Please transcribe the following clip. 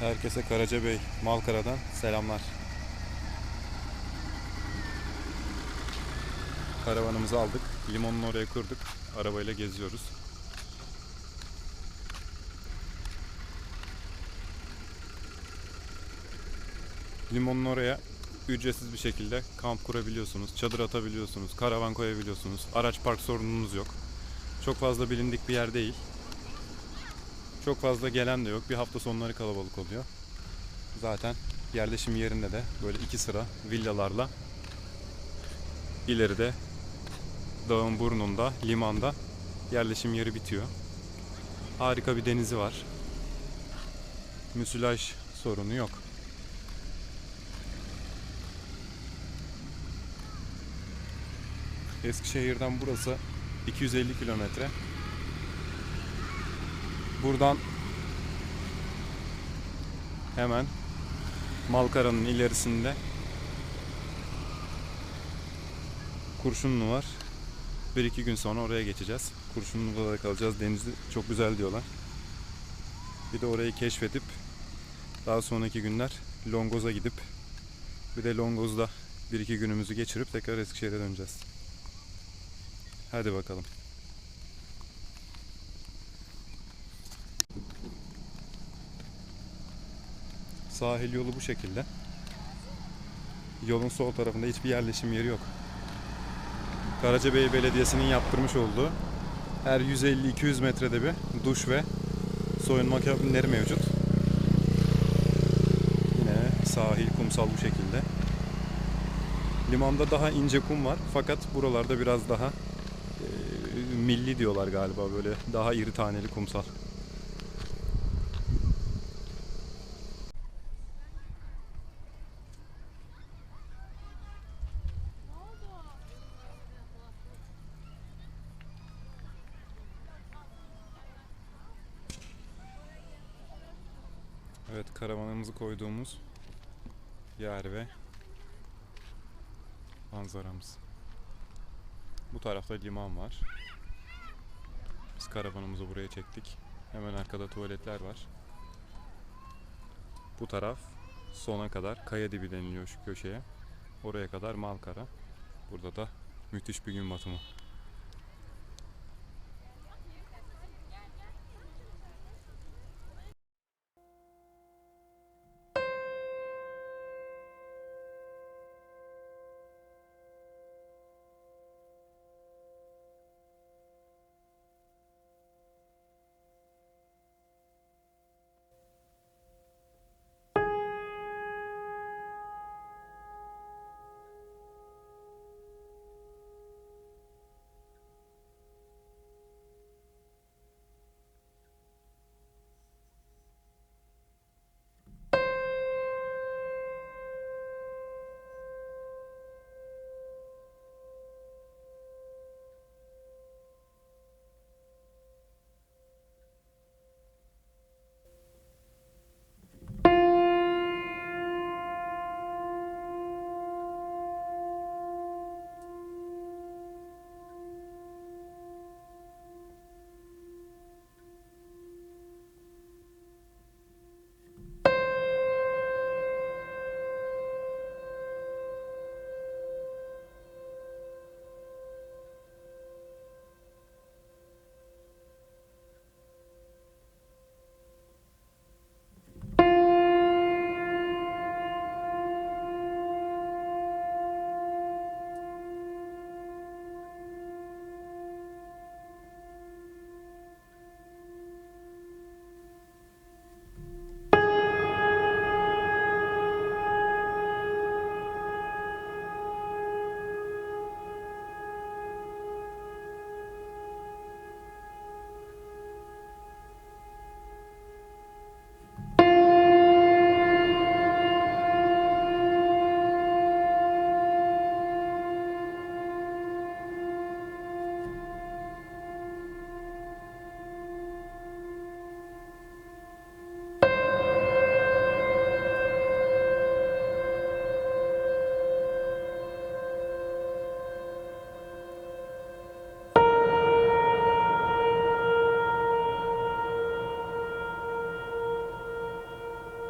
Herkese Karacabey Malkara'dan selamlar. Karavanımızı aldık. Limonun oraya kurduk. Arabayla geziyoruz. Limonun oraya ücretsiz bir şekilde kamp kurabiliyorsunuz, çadır atabiliyorsunuz, karavan koyabiliyorsunuz. Araç park sorununuz yok. Çok fazla bilindik bir yer değil. Çok fazla gelen de yok. Bir hafta sonları kalabalık oluyor. Zaten yerleşim yerinde de böyle iki sıra villalarla ileride dağın burnunda, limanda yerleşim yeri bitiyor. Harika bir denizi var. Müsilaj sorunu yok. Eskişehir'den burası 250 kilometre. Buradan hemen Malkara'nın ilerisinde Kurşunlu var. Bir iki gün sonra oraya geçeceğiz. Kurşunlu'da da kalacağız. Denizi çok güzel diyorlar. Bir de orayı keşfedip daha sonraki günler Longoz'a gidip bir de Longoz'da bir iki günümüzü geçirip tekrar Eskişehir'e döneceğiz. Hadi bakalım. Sahil yolu bu şekilde. Yolun sol tarafında hiçbir yerleşim yeri yok. Karacabey Belediyesi'nin yaptırmış olduğu her 150-200 metrede bir duş ve soyunma kabinleri mevcut. Yine sahil kumsal bu şekilde. Limanda daha ince kum var fakat buralarda biraz daha e, milli diyorlar galiba böyle daha iri taneli kumsal. Evet karavanımızı koyduğumuz yer ve manzaramız. Bu tarafta liman var. Biz karavanımızı buraya çektik. Hemen arkada tuvaletler var. Bu taraf sona kadar kaya dibi deniliyor şu köşeye. Oraya kadar Malkara. Burada da müthiş bir gün batımı.